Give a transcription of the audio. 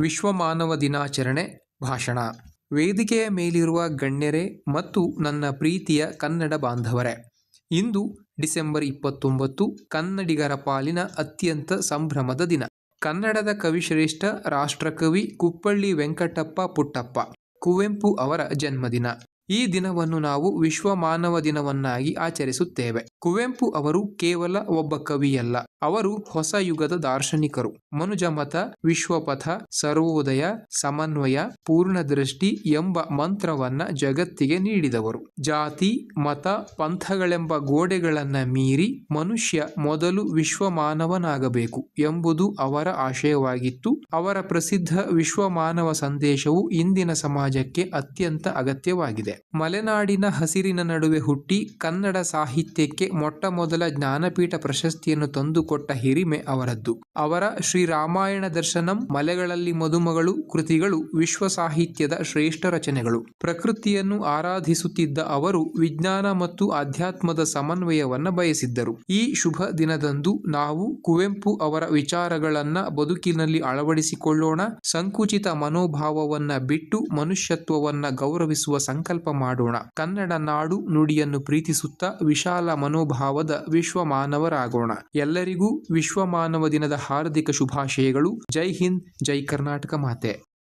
ವಿಶ್ವ ಮಾನವ ದಿನಾಚರಣೆ ಭಾಷಣ. ವೇದಿಕೆಯ ಮೇಲಿರುವ ಗಣ್ಯರೇ ಮತ್ತು ನನ್ನ ಪ್ರೀತಿಯ ಕನ್ನಡ ಬಾಂಧವರೇ, ಇಂದು ಡಿಸೆಂಬರ್ ಇಪ್ಪತ್ತೊಂಬತ್ತು, ಕನ್ನಡಿಗರ ಪಾಲಿನ ಅತ್ಯಂತ ಸಂಭ್ರಮದ ದಿನ. ಕನ್ನಡದ ಕವಿಶ್ರೇಷ್ಠ ರಾಷ್ಟ್ರಕವಿ ಕುಪ್ಪಳ್ಳಿ ವೆಂಕಟಪ್ಪ ಪುಟ್ಟಪ್ಪ, ಕುವೆಂಪು ಅವರ ಜನ್ಮದಿನ. ಈ ದಿನವನ್ನು ನಾವು ವಿಶ್ವ ಮಾನವ ದಿನವನ್ನಾಗಿ ಆಚರಿಸುತ್ತೇವೆ. ಕುವೆಂಪು ಅವರು ಕೇವಲ ಒಬ್ಬ ಕವಿಯಲ್ಲ ಅವರು ಹೊಸ ಯುಗದ ದಾರ್ಶನಿಕರು. ಮನುಜಮತ ವಿಶ್ವಪಥ, ಸರ್ವೋದಯ, ಸಮನ್ವಯ ಪೂರ್ಣ ದೃಷ್ಟಿ ಎಂಬ ಮಂತ್ರವನ್ನ ಜಗತ್ತಿಗೆ ನೀಡಿದವರು. ಜಾತಿ, ಮತ, ಪಂಥಗಳೆಂಬ ಗೋಡೆಗಳನ್ನ ಮೀರಿ ಮನುಷ್ಯ ಮೊದಲು ವಿಶ್ವ ಮಾನವನಾಗಬೇಕು ಎಂಬುದು ಅವರ ಆಶಯವಾಗಿತ್ತು. ಅವರ ಪ್ರಸಿದ್ಧ ವಿಶ್ವ ಮಾನವ ಸಂದೇಶವು ಇಂದಿನ ಸಮಾಜಕ್ಕೆ ಅತ್ಯಂತ ಅಗತ್ಯವಾಗಿದೆ. ಮಲೆನಾಡಿನ ಹಸಿರಿನ ನಡುವೆ ಹುಟ್ಟಿ ಕನ್ನಡ ಸಾಹಿತ್ಯಕ್ಕೆ ಮೊಟ್ಟ ಮೊದಲ ಜ್ಞಾನಪೀಠ ಪ್ರಶಸ್ತಿಯನ್ನು ತಂದುಕೊಟ್ಟ ಹಿರಿಮೆ ಅವರದ್ದು. ಅವರ ಶ್ರೀರಾಮಾಯಣ ದರ್ಶನಂ, ಮಲೆಗಳಲ್ಲಿ ಮದುಮಗಳು, ಕೃತಿಗಳು ವಿಶ್ವ ಸಾಹಿತ್ಯದ ಶ್ರೇಷ್ಠ ರಚನೆಗಳು. ಪ್ರಕೃತಿಯನ್ನು ಆರಾಧಿಸುತ್ತಿದ್ದ ಅವರು ವಿಜ್ಞಾನ ಮತ್ತು ಆಧ್ಯಾತ್ಮದ ಸಮನ್ವಯವನ್ನ ಬಯಸಿದ್ದರು. ಈ ಶುಭ ದಿನದಂದು ನಾವು ಕುವೆಂಪು ಅವರ ವಿಚಾರಗಳನ್ನ ಬದುಕಿನಲ್ಲಿ ಅಳವಡಿಸಿಕೊಳ್ಳೋಣ, ಸಂಕುಚಿತ ಮನೋಭಾವವನ್ನ ಬಿಟ್ಟು ಮನುಷ್ಯತ್ವವನ್ನ ಗೌರವಿಸುವ ಸಂಕಲ್ಪ ಮಾಡೋಣ. ಕನ್ನಡ ನಾಡು ನುಡಿಯನ್ನು ಪ್ರೀತಿಸುತ್ತಾ ವಿಶಾಲ ಮನೋಭಾವದ ವಿಶ್ವ ಮಾನವರಾಗೋಣ ಎಲ್ಲರಿಗೂ ವಿಶ್ವ ಮಾನವ ದಿನದ ಹಾರ್ದಿಕ ಶುಭಾಶಯಗಳು. ಜೈ ಹಿಂದ್ ಜೈ ಕರ್ನಾಟಕ ಮಾತೆ.